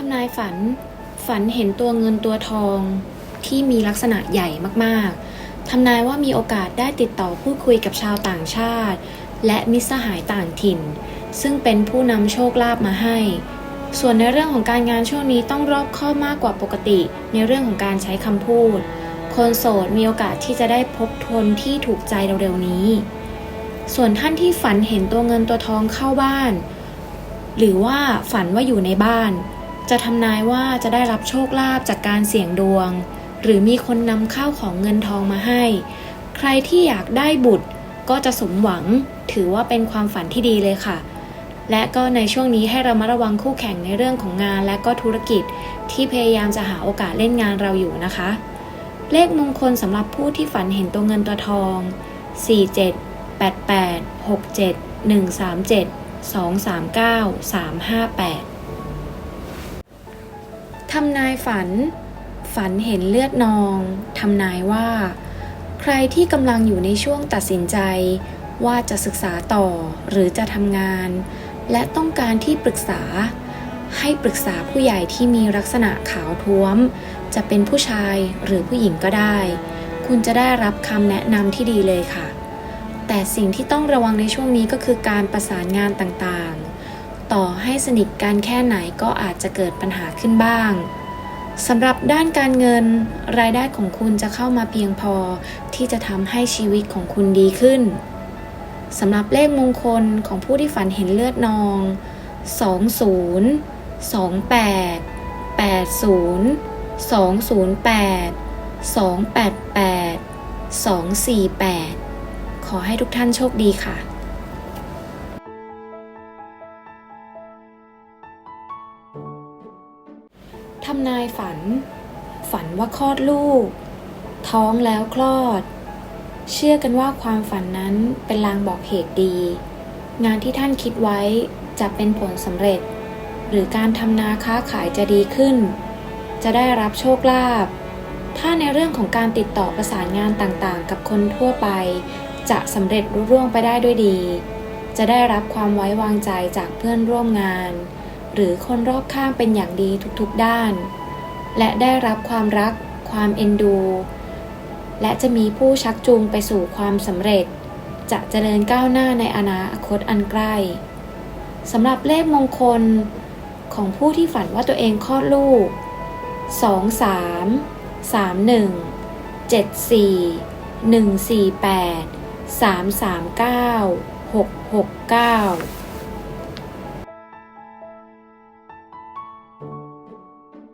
ทำนายฝันฝันเห็นตัวเงินตัวทองที่มีลักษณะใหญ่มากๆ ทำนายว่ามีโอกาสได้ติดต่อพูดคุยกับชาวต่างชาติ และมิสหายต่างถิ่น ซึ่งเป็นผู้นำโชคลาภมาให้ ส่วนในเรื่องของการงานช่วงนี้ต้องรอบคอบมากกว่าปกติ ในเรื่องของการใช้คำพูด คนโสดมีโอกาสที่จะได้พบทนที่ถูกใจเร็วๆนี้ ส่วนท่านที่ฝันเห็นตัวเงินตัวทองเข้าบ้าน หรือว่าฝันว่าอยู่ในบ้าน จะทำนายว่าจะได้รับโชคลาภจากการเสี่ยงดวง หรือมีคนนำข้าวของเงินทองมาให้ ใครที่อยากได้บุตรก็จะสมหวังถือว่าเป็นความฝันที่ดีเลยค่ะ และก็ในช่วงนี้ให้เรามาระวังคู่แข่งในเรื่องของงานและก็ธุรกิจ ที่พยายามจะหาโอกาสเล่นงานเราอยู่นะคะ เลขมงคลสำหรับผู้ที่ฝันเห็นตัวเงินตัวทอง 47 88 67 137 239 358 ทำนายฝัน ฝันเห็นเลือดนองทำนายว่า ใครที่กำลังอยู่ในช่วงตัดสินใจ ว่าจะศึกษาต่อหรือจะทำงาน และต้องการที่ปรึกษา ให้ปรึกษาผู้ใหญ่ที่มีลักษณะขาวท้วม จะเป็นผู้ชายหรือผู้หญิงก็ได้ คุณจะได้รับคำแนะนำที่ดีเลยค่ะ แต่สิ่งที่ต้องระวังในช่วงนี้ก็คือการประสานงานต่างๆ ต่อให้สนิทกันแค่ไหนก็อาจจะเกิดปัญหาขึ้นบ้างสำหรับด้านการเงิน รายได้ของคุณจะเข้ามาเพียงพอที่จะทำให้ชีวิตของคุณดีขึ้นสำหรับเลขมงคลของผู้ที่ฝันเห็นเลือดนอง 20 28 80 208 288 248 ขอให้ทุกท่านโชคดีค่ะ ทำนายฝัน ฝันว่าคลอดลูก ท้องแล้วคลอด เชื่อกันว่าความฝันนั้นเป็นลางบอกเหตุดี งานที่ท่านคิดไว้จะเป็นผลสำเร็จ หรือการทำนาค้าขายจะดีขึ้น จะได้รับโชคลาภถ้าในเรื่องของการติดต่อประสานงานต่างๆ กับคนทั่วไป จะสำเร็จรุ่ร่วงไปได้ด้วยดี จะได้รับความไว้วางใจจากเพื่อนร่วมงาน หรือคนรอบข้างเป็นอย่างดีทุกๆด้าน และได้รับความรัก ความเอ็นดู และจะมีผู้ชักจูงไปสู่ความสำเร็จ จะเจริญก้าวหน้าในอนาคตอันใกล้สำหรับเลขมงคลของผู้ที่ฝันว่าตัวเองคลอดลูก 2 3 3 1 7 4 1 4 8 3 3 9 6 6 9